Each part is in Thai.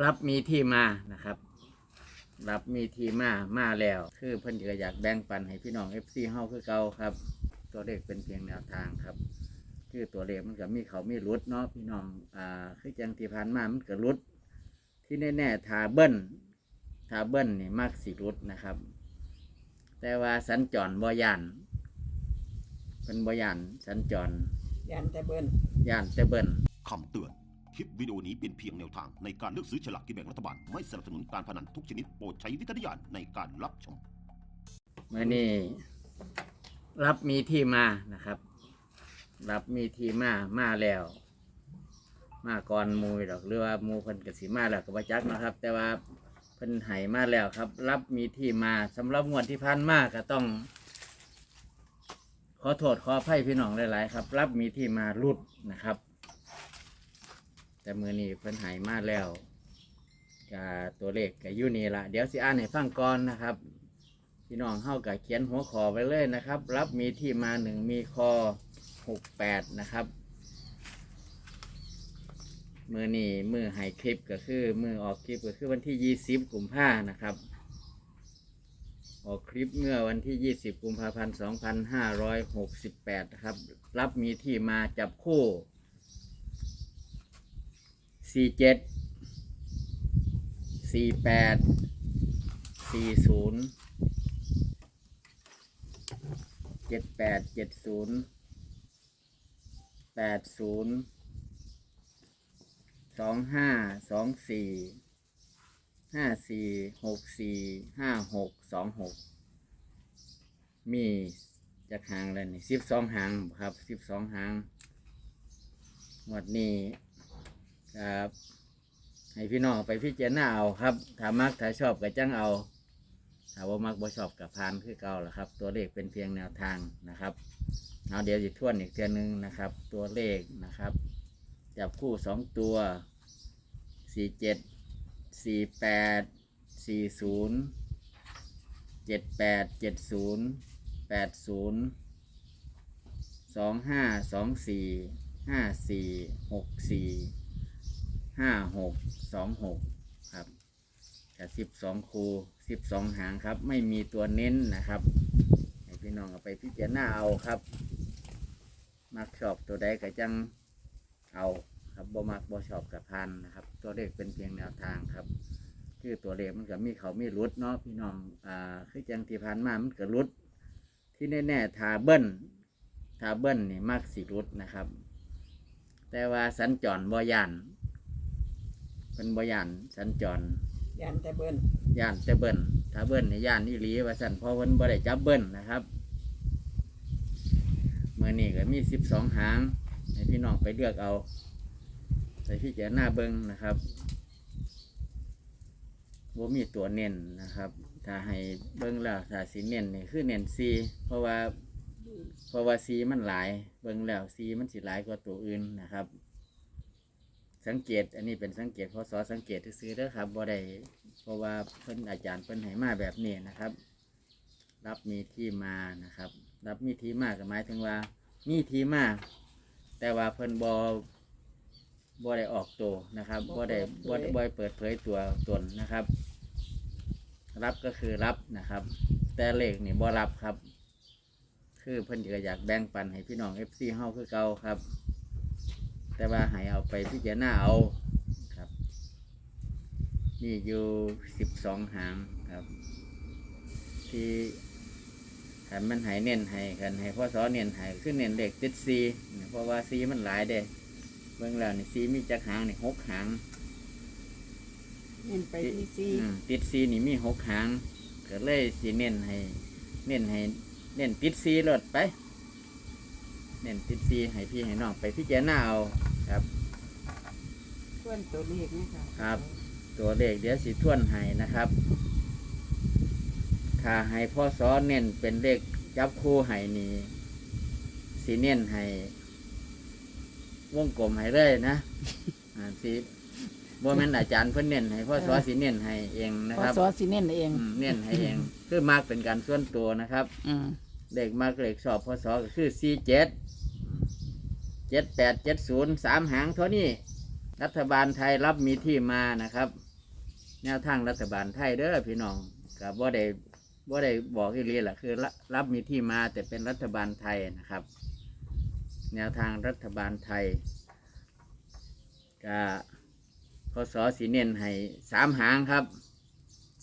รับมีที่มานะครับ รับมีที่มามาแล้ว คือเพิ่นก็อยากแบ่งปันให้พี่น้อง FC เฮาคือเก่าครับ ตัวเลขเป็นเพียงแนวทางครับ คือตัวเลขมันก็มีเขามีรุดเนาะพี่น้องอ่าคือจังที่ผ่านมามันก็รุด ที่แน่ๆทาเบิ้ลทาเบิ้ลนี่มักสิรุดนะครับ แต่ว่าสัญจรบ่ย่านเป็นบ่ย่านสัญจรยันแต่เบิ้นย่านแต่เบิ้ลคำเตือน คลิปวิดีโอนี้เป็นเพียงแนวทางในการเลือกซื้อฉลากกินแบ่งรัฐบาล ไม่สนับสนุนการพนันทุกชนิดโปรดใช้วิจารณญาณในการรับชม เมื่อนี้รับมีที่มานะครับ รับมีที่มามาแล้ว มาก่อนหมูดอกหรือว่าหมูเพิ่นกสิมาแล้วก็บ่จักนะครับ แต่ว่าเพิ่นไห้มาแล้วครับ รับมีที่มาสำหรับงวดที่ผ่านมาก็ต้อง ขอโทษขออภัยพี่น้องหลายๆครับ รับมีที่มารุดนะครับ แต่มือนี้เพิ่นไห้มาแล้วกับตัวเลขกับยูนี่ละเดี๋ยวสิอ่านให้ฟังก่อนนะครับ พี่น้องเฮากับเขียนหัวขอไปเลยนะครับ รับมีที่มาหนึ่งมีคอหกแปดนะครับ มือนี่มือให้คลิปก็คือมือออกคลิปก็คือวันที่ยี่สิบกุมภานะครับออกคลิปเมื่อวันที่ยี่สิบกุมภาพันธ์สองพันห้าร้อยหกสิบแปดนะครับ รับมีที่มาจับคู่ สี่เจ็ดสี่แปดสี่ศูนย์เจ็ดแปดเจ็ดศูนย์แปดศูนย์สองห้าสองสี่ห้าสี่หกสี่ห้าหกสองหกมีจากหางแล้วนี่สิบสองหางครับสิบสองหางหมดนี้ ครับให้พี่น้องไปพิจารณาเอาครับถ้ามักถ้าชอบก็จังเอาถ้าว่ามักบ่ชอบกับพานคือเก่าละครับ ตัวเลขเป็นเพียงแนวทางนะครับเอาเดี๋ยวจะทวนอีกเทียหนึงนะครับ ตัวเลขนะครับ จับคู่สองตัวสี่เจ็ดสี่แปดสี่ศูนย์เจ็ดแปดเจ็ดศูนย์แปดศูนย์สองห้าสองสี่ห้าสี่หกสี่ ห้าหกสองหกครับกับสิบสองคูสิบสองหางครับ ไม่มีตัวเน้นนะครับให้พี่น้องเอาไปพิจารณาเอาครับ มักชอบตัวใดก็จังเอาครับบ่มักบ่ชอบกับพันนะครับ ตัวเลขเป็นเพียงแนวทางครับ คือตัวเลขมันก็มีเขามีรุดเนาะพี่น้องอ่าคือจังที่ผ่านมามันก็รุด ที่แน่ๆทาเบิ้ลทาเบิ้ลนี่มักสิรุดนะครับ แต่ว่าสัญจรบ่ย่าน เป็นบ่ย่านสัญจรยันแต่เบิ้นย่านแต่เบิ้ลถ้าเบิ้ลในย่านอีหลีว่าสั่นเพอเพิ่นบ่ได้จับเบิ้ลนะครับเมื่อนี้ก็มีสิบสองหางให้พี่น้องไปเลือกเอาใส่พี่เจ้าหน้าเบิ้งนะครับว่ามีตัวเน้นนะครับ ถ้าให้เบิ้งแล้วถ้าสีเน้นนี่คือเน้นซีเพราะว่าเพราะว่าซีมันหลาย เบิ้งแล้วซีมันสิหลายกว่าตัวอื่นนะครับ สังเกต อันนี้เป็นสังเกตพศสังเกตซื้อเด้อครับบ่ได้เพราะว่าเพิ่นอาจารย์เพิ่นให้มาแบบนี้นะครับ รับมีที่มานะครับ รับมีที่มาก็หมายถึงว่ามีที่มาแต่ว่าเพิ่นบ่บ่ได้ออกตัวนะครับบ่ได้บ่ได้บ่เปิดเผยตัวตนนะครับ รับก็คือรับนะครับ แต่เลขนี่บ่รับครับ คือเพิ่นก็อยากแบ่งปันให้พี่น้อง FC เฮาคือเก่าครับ แต่ว่าให้เอาไปพิจารณาเอาครับมีอยู่สิบสองหางครับ ที่ขันมันใหายเน้นให้กันให้พ่อสอเน้นให้ขึ้นเน้นเด็กติดซีเพราะว่าซีมันหลายเด้เบื้องแล้วนี่ซีมีจักหางนี่หกหางเน้นไปที่ซีอืมติดซีนี่มีหกหางก็เลยสีเน้นให้ เน้นให้ เน้นติดซีลดไป เน้นติดซีให้พี่ให้น้องไปพิจารณาเอาครับ ส่วนตัวเลขนี่ค่ะครับ ตัวเลขเดี๋ยวสิทวนให้นะครับถ้าให้พ่อสอนเน้นเป็นเลขจับคู่ให้นี่สีเน้นให้วงกลมให้เลยนะ อ่าสีบ่แม่นอาจารย์เพิ่นเน้นให้พ่อสอสีเน้นให้เองนะพอครับซอสิเน้นเอง อืมเน้นให้เอง คือมากเป็นการส่วนตัวนะครับ อืม เลขมากเลขชอบพ่อสอก็คือสี่เจ็ดเจ็ดแปดเจ็ดศูนย์สามหางเท่านี้ รัฐบาลไทยรับมีที่มานะครับ แนวทางรัฐบาลไทยเด้อพี่น้องกับว่าได้ว่าได้บอกอีเรียแหละคือรับรับมีที่มาแต่เป็นรัฐบาลไทยนะครับ แนวทางรัฐบาลไทยก็พศสีเน้นให้สามหางครับ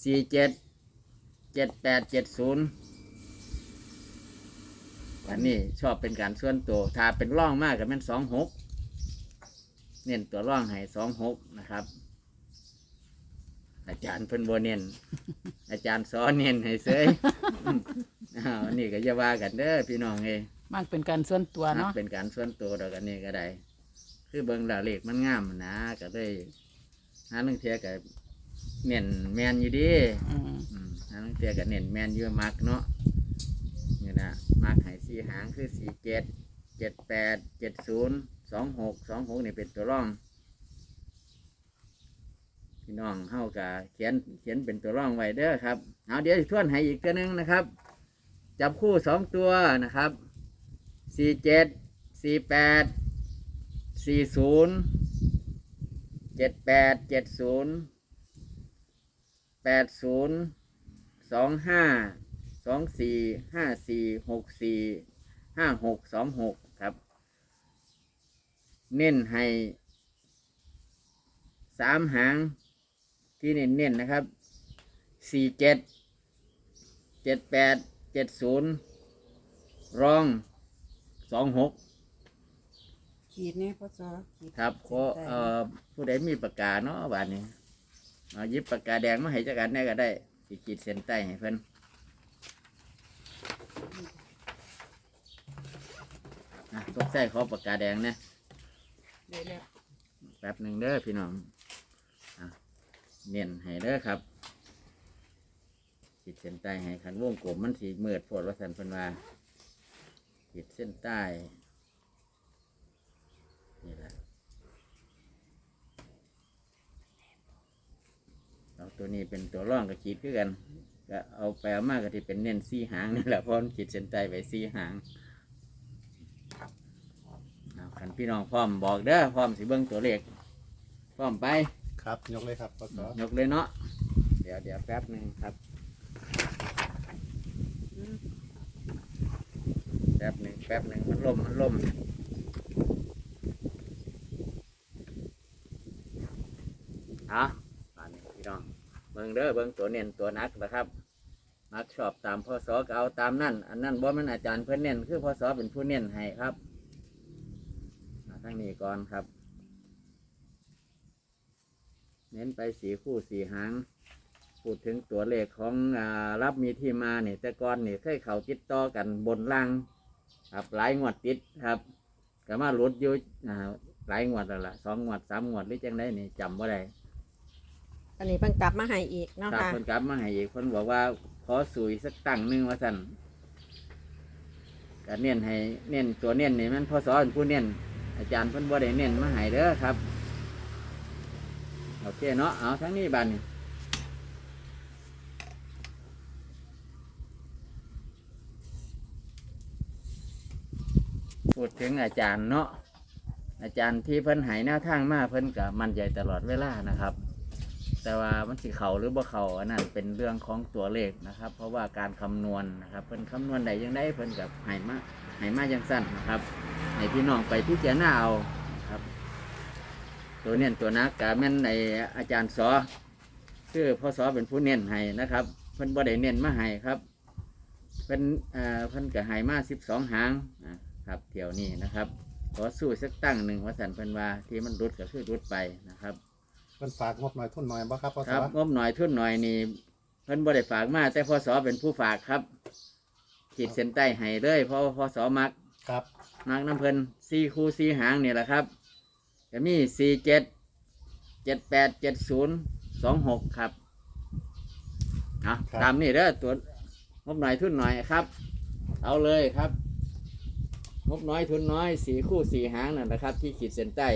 สี่เจ็ดเจ็ดแปดเจ็ดศูนย์ อันนี้ชอบเป็นการส่วนตัวถ้าเป็นร่องมากกับแม่นสองหกเน้นตัวร่องให้สองหกนะครับ อาจารย์เพิ่นโบเน้นอาจารย์สอนเน้นให้เสยอ้าวอันนี้ก็จะว่ากันเด้อพี่น้องเองมากเป็นการส่วนตัวเนาะเป็นการส่วนตัวดอกอันนี้ก็ได้ คือเบิ่งดาวเลขมันงามนะก็เลยหาเรื่องเทียกับเน้นแมนอยู่ดีอืมอืมหาเรื่องเทียกับเน้นแมนอยู่มักเนาะนี่นะ มักให้สี่หางคือสี่เจ็ดเจ็ดแปดเจ็ดศูนย์สองหกสองหกนี่เป็นตัวร่อง พี่น้องเฮากะเขียนเขียนเป็นตัวร่องไว้เด้อครับเอาเดี๋ยวทวนให้อีกตัวหนึงนะครับ จับคู่สองตัวนะครับสี่เจ็ดสี่แปดสี่ศูนย์เจ็ดแปดเจ็ดศูนย์แปดศูนย์สองห้า องสี่ห้าสี่หกสี่ห้าหกสองหกครับ เน้นให้สามหางที่เน้นๆนะครับสี่เจ็ดเจ็ดแปดเจ็ดศูนย์รองสองหกขีดเนี่ยพ่อจอขีดครับขอเอ่อผู้ใดมีปากกาเนาะบานนี้เอาหยิบปากกาแดงมาให้จักกันได้ก็ได้สิขีดเส้นใต้ให้เพิ่น นะตกใส่ขอปากกาแดงนะเดี๋ยวแล้วแป๊บหนึ่งเด้อพี่น้องอะเน้นให้เด้อครับขีดเส้นใต้ให้คันวงกลมมันสีเมือดโพดว่าสันเพิ่นว่าขีดเส้นใต้นี่แหละเอาตัวนี้เป็นตัวร่องกับขีดคือกันก็เอาไปเอามากก็ที่เป็นเน้นสี่หางนี่แหละเพราะมันขีดเส้นใต้ไว้สี่หาง เอาคันพี่น้องพร้อมบอกเด้อพร้อมสิเบิ้งตัวเลขพร้อมไป ครับ ยกเลยครับพศยกเลยเนาะเดี๋ยวเดี๋ยวแป๊บหนึ่งครับอืมแป๊บหนึ่งแป๊บหนึ่งมันล่มมันล่มเอาอันนี้พี่น้องเบิ่งเด้อเบิ่งตัวเน้นตัวนักนะครับมักชอบตามพ่อสอก็เอาตามนั่น อันนั้นบ่แมันอาจารย์เพื่อนเน้นคือพ่อสอเป็นผู้เน้นให้ครับมา ทั้งนี้ก่อนครับ เน้นไปสีคู่สีหางพูดถึงตัวเลขของอารับมีที่มาเนี่ยแต่ก่อนนี่เคยเขาติดต่อกันบนล่างครับหลายงวดติดครับก็มาหลุดอยู่อ่าหลายงวดแล้วล่ะสองงวดสามงวดหรือจังได้นี่จำว่าได้อันนี้เพิ่งกลับมาให้อีกเนาะครับค่ะคนกลับมาให้อีกคนบอกว่าขอสุยสักตั้งหนึงว่าสั่นก็เน้นให้เน้นตัวเน้นนี่มันพอสอนผู้เน้น อาจารย์เพิ่นบ่ได้เน้นมาให้เด้อครับ โอเคเนาะ เอาทั้งนี้บัดนพูดถึงอาจารย์เนาะอาจารย์ที่เพิ่นหายหน้าทางมาเพิ่นกับมั่นใจตลอดเวลานะครับ แต่ว่ามันสิเขาหรือบ่เขาอันนั้นเป็นเรื่องของตัวเลขนะครับ เพราะว่าการคำนวณนะครับเพิ่นคำนวณใดยังได้เพิ่นกับหายมาหายมาจังสั้นนะครับให้พี่น้องไปพิจารณาเอาครับ ตัวเน้นตัวนักกะแม่นในอาจารย์สอคือพ่อสอเป็นผู้เน้นให้นะครับ เพิ่นบ่ได้เน้นมาให้ครับเพิ่นเอ่อเพิ่นก็ใหายมาสิบสองหางอะครับเที่ยวนี้นะครับขอสู้สักตั้งหนึ่งว่าสันเพิ่นว่าที่มันรุดก็คือรุดไปนะครับ เพิ่นฝากงบหน่อยทุนหน่อยบ่ครับพศครับงบหน่อยทุนหน่อยนี่เพิ่นบ่ได้ฝากมาแต่พศเป็นผู้ฝากครับขีดเส้นใต้ให้เลยเพราะว่าพศมักครับมักน้ำเพิ่นสี่คู่สี่หางนี่แหละครับจะมีสี่เจ็ดเจ็ดแปดเจ็ดศูนย์สองหกครับเอาตามนี่เด้อตัวงบหน่อยทุนหน่อยครับ เอาเลยครับ งบน้อยทุนน้อยสี่คู่สี่หางนั่นแหละครับ ที่ขีดเส้นใต้